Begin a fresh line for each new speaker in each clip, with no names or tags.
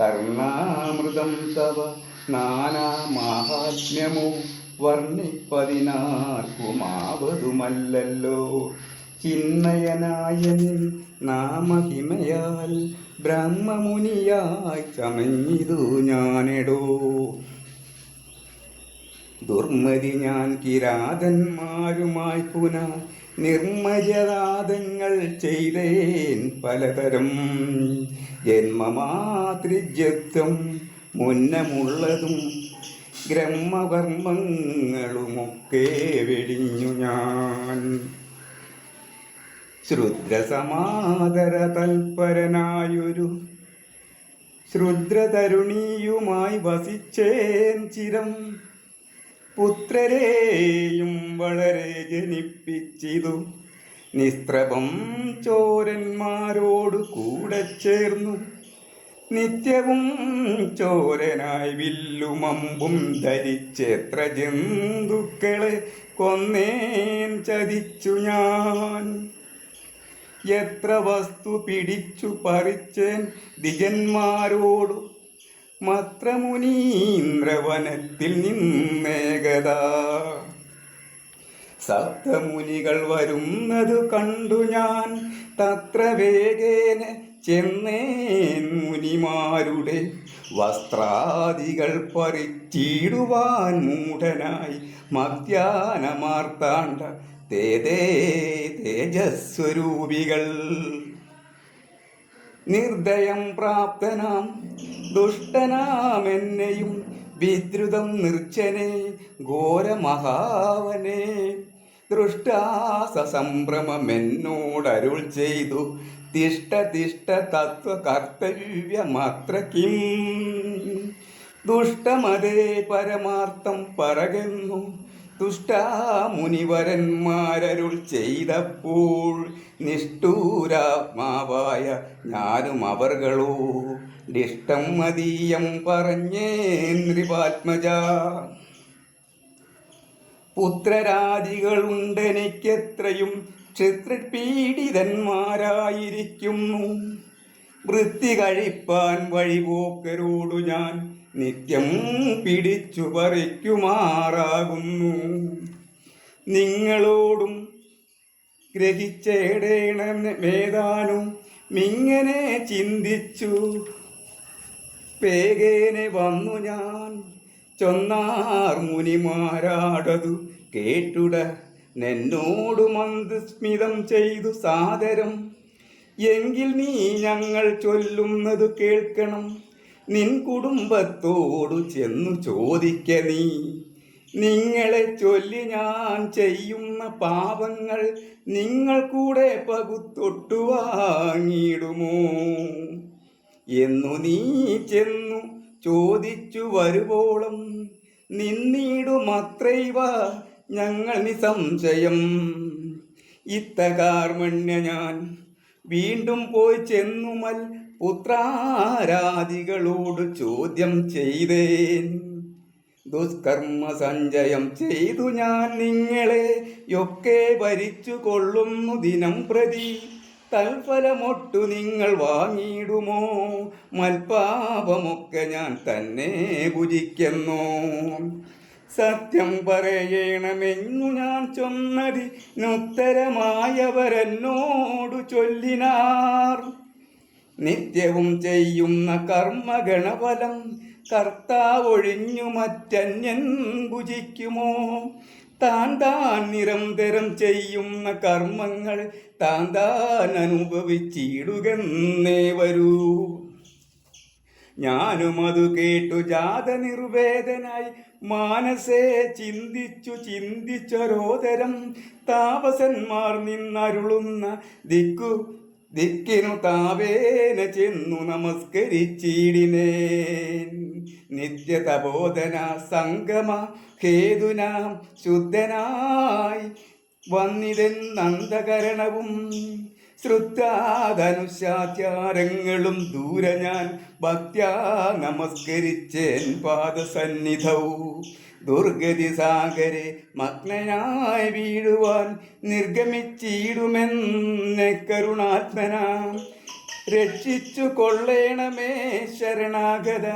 കർണാമൃതം തവ നാനാമാഹാത്മ്യമോ വർണിപ്പതിനാർക്കുമാവതുമല്ലോ വർണിപ്പതിനാർക്കുമാവതുമല്ലല്ലോ ചിന്മയനായ നിൻ നാമഹിമയാൽ ബ്രഹ്മമുനിയായി ചമഞ്ഞിതു ഞാനെടോ. ദുർമതി ഞാൻ കിരാതന്മാരുമായി പുന നിർമ്മര്യാദങ്ങൾ ചെയ്തേൻ പലതരം ജന്മമാതൃജത്വം മുന്നമുള്ളതും ബ്രഹ്മകർമ്മങ്ങളുമൊക്കെ വെടിഞ്ഞു ഞാൻ. ശ്രുദ്രസമാതര തൽപരനായൊരു ശ്രുദ്രതരുണിയുമായി വസിച്ചേൻ ചിരം പുത്രരെയും വളരെ ജനിപ്പിച്ചിതു. നിസ്ത്രപം ചോരന്മാരോട് കൂടെ ചേർന്നു. നിത്യവും ചോരനായി വില്ലുമമ്പും ധരിച്ചെത്ര ജന്തുക്കളെ കൊന്നേൻ ചതിച്ചു ഞാൻ. എത്ര വസ്തു പിടിച്ചു പറിച്ചേൻ ദിജന്മാരോടു മത്രമുനീന്ദ്രവനത്തിൽ നിന്നേകത. സപ്തമുനികൾ വരുന്നതു കണ്ടു ഞാൻ. തത്ര വേഗേന ചെന്നേൻ മുനിമാരുടെ വസ്ത്രാദികൾ പറിച്ചിടുവാൻ മൂഢനായി. മധ്യാനമാർത്താണ്ട തേതേ തേജസ്വരൂപികൾ. നിർദ്ദയം പ്രാപ്തനാം. ദുഷ്ടനാമെന്നെയും വിദ്രുതം നിർച്ചനെ ഘോരമഹാവനെ. ദൃഷ്ടാസ സംഭ്രമമെന്നോടരുൾ ചെയ്തു തിഷ്ട തിഷ്ട തത്വ കർത്തവ്യമത്ര കിം ദുഷ്ടമതേ പരമാർത്ഥം പറകുന്നു ദുഷ്ടാമുനിവരന്മാരരുൾ ചെയ്തപ്പോൾ നിഷ്ഠൂരാത്മാവായ ഞാനും അവർകളോ. ദിഷ്ടം മതീയം പറഞ്ഞേ നൃപാത്മജ. പുത്രരാജികളുണ്ടെനിക്കെത്രയും ക്ഷത്രിപീഡിതന്മാരായിരിക്കുന്നു വൃത്തി കഴിപ്പാൻ വഴിപോക്കരോടു ഞാൻ നിത്യം പിടിച്ചു പറിക്കുമാറാകുന്നു. നിങ്ങളോടും ഗ്രഹിച്ചേടേണം മേതാനും മിങ്ങനെ ചിന്തിച്ചു. പേകേനെ വന്നു ഞാൻ ചൊന്നാർ മുനിമാരാടതു കേട്ടുട. നെന്നോടു മന്ദസ്മിതം ചെയ്തു സാദരം എങ്കിൽ നീ ഞങ്ങൾ ചൊല്ലുന്നത് കേൾക്കണം. നിൻ കുടുംബത്തോടു ചെന്നു ചോദിക്ക നീ. നിങ്ങളെ ചൊല്ലി ഞാൻ ചെയ്യുന്ന പാപങ്ങൾ നിങ്ങൾ കൂടെ പകുത്തൊട്ടു വാങ്ങിയിടുമോ? എന്നു നീ ചെന്നു ചോദിച്ചു വരുവോളം. നിന്നിടുമത്രൈവ ഞങ്ങൾ നിസംശയം. ഇത്തകാർമണ്യ ഞാൻ വീണ്ടും പോയി ചെന്നുമൽ പുത്രാരാധികളോട് ചോദ്യം ചെയ്തേൻ. ദുഷ്കർമ്മ സഞ്ചയം ചെയ്തു ഞാൻ നിങ്ങളെ യൊക്കെ ഭരിച്ചു കൊള്ളുന്നു ദിനം പ്രതി. തൽഫലമൊട്ടു നിങ്ങൾ വാങ്ങിയിടുമോ? മൽപാപമൊക്കെ ഞാൻ തന്നെ ഭുജിക്കുന്നു. സത്യം പറയണമെന്നു ഞാൻ ചൊന്നതി നുത്തരമായവരെന്നോടു ചൊല്ലിനാർ. നിത്യവും ചെയ്യുന്ന കർമ്മഗണഫലം കർത്താവൊഴിഞ്ഞു മറ്റന്യൻ ഭുജിക്കുമോ? താൻ താൻ നിരന്തരം ചെയ്യുന്ന കർമ്മങ്ങൾ താൻ താൻ അനുഭവിച്ചിടുകന്നേ വരൂ. ഞാനും അത് കേട്ടു ജാത നിർവേദനായി മാനസേ ചിന്തിച്ചു ചിന്തിച്ചൊരോതരം താപസന്മാർ നിന്നരുളുന്ന ദിക്കു ദിക്കിനു താവേന ചെന്നു നമസ്കരിച്ചീടിനേ നിത്യതബോധന സംഗമ ഹേതുനാം ശുദ്ധനായി വന്നിതെന്നന്തകരണവും ശ്രുത്താധനുശാചാരങ്ങളും ദൂരെ ഞാൻ ഭക്ത്യാ നമസ്കരിച്ചേൻ പാദസന്നിധവും ദുർഗതി സാഗരെ മഗ്നനായി വീഴുവാൻ നിർഗമിച്ചിടുമെന്നെ കരുണാത്മന. രക്ഷിച്ചു കൊള്ളേണമേ ശരണാഗത.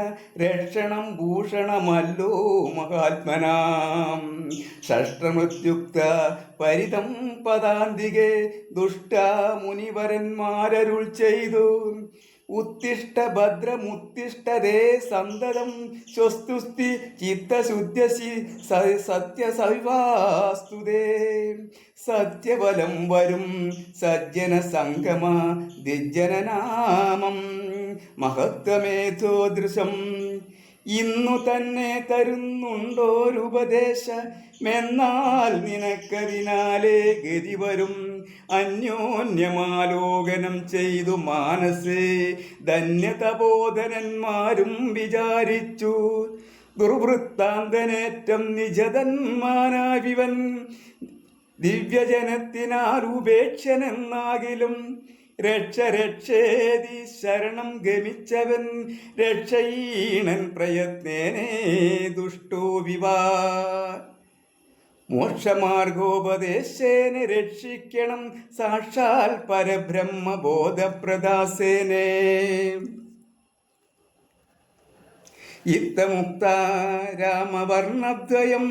രക്ഷണം ഭൂഷണമല്ലോ മഹാത്മനാം. ഷഷ്ടമൃത്യുക്ത പരിതം പദാന്തികെ ദുഷ്ട മുനിവരന്മാരരുൾ ചെയ്തു. ഉത്തിഷ്ട ഭദ്രമുത്തിഷ്ടതേ സന്തതം സ്വസ്തുസ്തി ചിത്തശുദ്ധ്യസി സ- സത്യസവിവാസ്തുതേ. സത്യബലം വരും സജ്ജന സംഗമ ദിജ്ജനനാമം. മഹത്വമേധോദൃശം ഇന്നു തന്നെ തരുന്നുണ്ടോരുപദേശമെന്നാൽ നിനക്കതിനാലേ ഗതി വരും. അന്യോന്യമാലോകനം ചെയ്തു മാനസേ ധന്യതബോധനന്മാരും വിചാരിച്ചു. ദുർവൃത്താന്തനേറ്റം നിജതന്മാനാവിവൻ. ദിവ്യജനത്തിനാൽ ഉപേക്ഷനെന്നാകിലും രക്ഷ രക്ഷേതി ശരണം ഗമിച്ചവൻ രക്ഷയീണൻ പ്രയത്നേനേ ദുഷ്ടോ വിവാ. മോക്ഷമാർഗോപദേശേന രക്ഷിക്കണം സാക്ഷാൽ പരബ്രഹ്മ ബോധപ്രദാസേനേ രാമവർണദ്വയം രാമവർണദ്വയം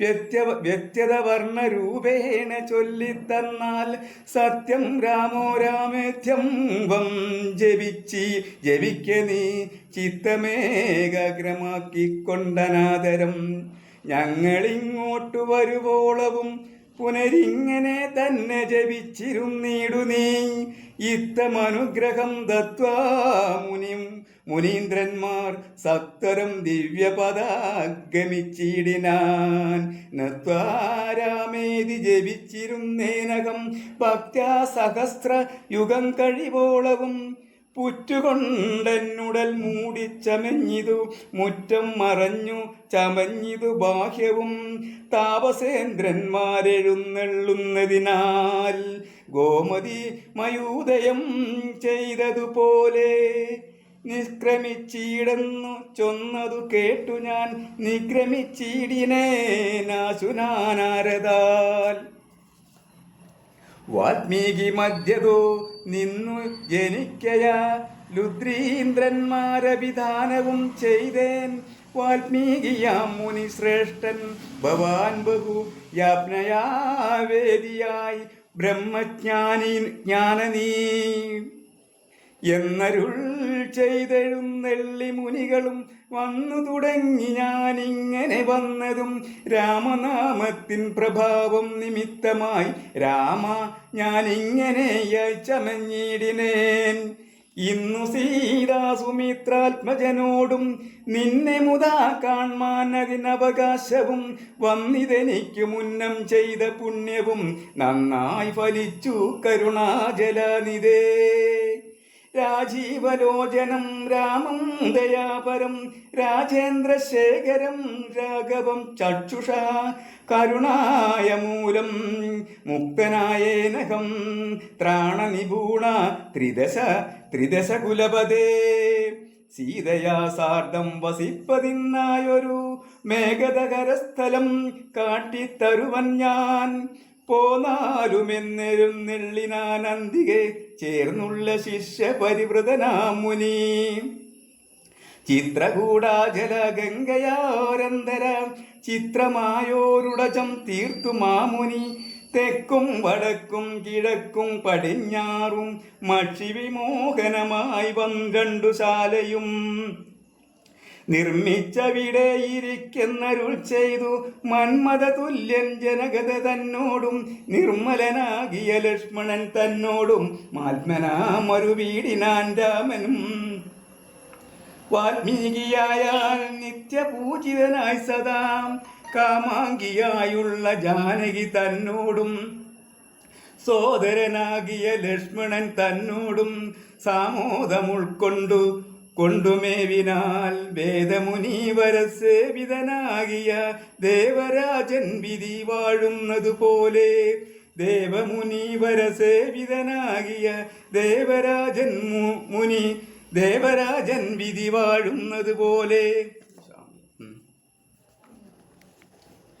വ്യത്യ വ്യത്യതവർണരൂപേണ ചൊല്ലിത്തന്നാൽ സത്യം രാമോ രാമേധ്യം വം ജപിച്ചി ജപിക്ക നീ ചിത്തമേകാഗ്രമാക്കിക്കൊണ്ടനാദരം. ഞങ്ങളിങ്ങോട്ടു വരുവോളവും പുനരിങ്ങനെ തന്നെ ജപിച്ചിരുന്നീടു നീ. ഇത്തമനുഗ്രഹം ദത്വാ മുനിം മുനീന്ദ്രന്മാർ സത്വരം ദിവ്യപദാഗമിച്ചിടിനാൻ. നത്വാരാമേതി ജപിച്ചിരുന്നേനകം ഭക്ത്യാ സഹസ്ര യുഗം കഴിവോളവും. പുറ്റുകൊണ്ടെന്നുടൽ മൂടിച്ചമഞ്ഞിതു മുറ്റം മറഞ്ഞു ചമഞ്ഞിതു ബാഹ്യവും. താപസേന്ദ്രന്മാരെഴുന്നള്ളുന്നതിനാൽ ഗോമതി മയൂദയം ചെയ്തതുപോലെ നിഷ്ക്രമിച്ചിടുന്നു ചൊന്നതു കേട്ടു ഞാൻ. നിഗ്രമിച്ചിടിനേനാശുനാനാരതാൽ വാൽമീകി മധ്യതോ നിന്നു ജനിക്കയ. ലുദ്രീന്ദ്രന്മാരഭിധാനവും ചെയ്തേൻ. വാൽമീകിയാം മുനി ശ്രേഷ്ഠൻ ഭവാൻ ബഹു യാജ്ഞയാവേദിയായി. ബ്രഹ്മജ്ഞാനി ജ്ഞാനനീ. എന്നരുൾ ചെയ്തെഴുന്നെള്ളി മുനികളും വന്നു തുടങ്ങി ഞാനിങ്ങനെ വന്നതും രാമനാമത്തിൻ പ്രഭാവം നിമിത്തമായി. രാമ ഞാനിങ്ങനെ ചമഞ്ഞിടിനേൻ ഇന്നു സീതാസുമിത്രാത്മജനോടും നിന്നെ മുതാ കാൺമാൻ അതിനവകാശവും വന്നിതെനിക്കു മുന്നം ചെയ്ത പുണ്യവും നന്നായി ഫലിച്ചു കരുണാജലനിതേ. രാജീവലോചനം രാമം ദയാപരം രാജേന്ദ്രശേഖരം രാഘവം ചക്ഷുഷ കരുണായ മൂലം മുക്തനായേനകം ത്രാണനിപൂണ ത്രിദശ ത്രിദശ കുലപതേ. സീതയാ സാർദ്ധം വസിപ്പതിന്നായൊരു മേഘതകരസ്ഥലം കാട്ടിത്തരുവൻ ഞാൻ. പോന്നാലുമെന്നെഴുന്നെള്ളിനാനന്തികെ ചേർന്നുള്ള ശിഷ്യ പരിവൃതനാം മുനി ചിത്രകൂടാജല ഗംഗയാരന്തരം ചിത്രമായോരുടജം തീർത്തു മാമുനി തെക്കും വടക്കും കിഴക്കും പടിഞ്ഞാറും മക്ഷി വിമോഹനമായി പന്ത്രണ്ടു ശാലയും നിർമ്മിച്ചവിടെ ഇരിക്കുന്നരുൾ ചെയ്തു മന്മത തുല്യൻ ജനകത തന്നോടും നിർമ്മലനാകിയ ലക്ഷ്മണൻ തന്നോടും മാത്മനാം ഒരു വീടിനാൻ രാമനും. വാൽമീകിയായാൽ നിത്യപൂജിതനായി സദാ കാമാങ്കിയായുള്ള ജാനകി തന്നോടും സോദരനാകിയ ലക്ഷ്മണൻ തന്നോടും സാമോദമുൾക്കൊണ്ടു കൊണ്ടുമേവിനാൽ വേദമുനീവരസേവിതനാകിയ ദേവരാജൻ വിധി വാഴുന്നതുപോലെ പോലെ സേവിതനാകിയ ദേവരാജൻ മുനി ദേവരാജൻ വിധി വാഴുന്നതുപോലെ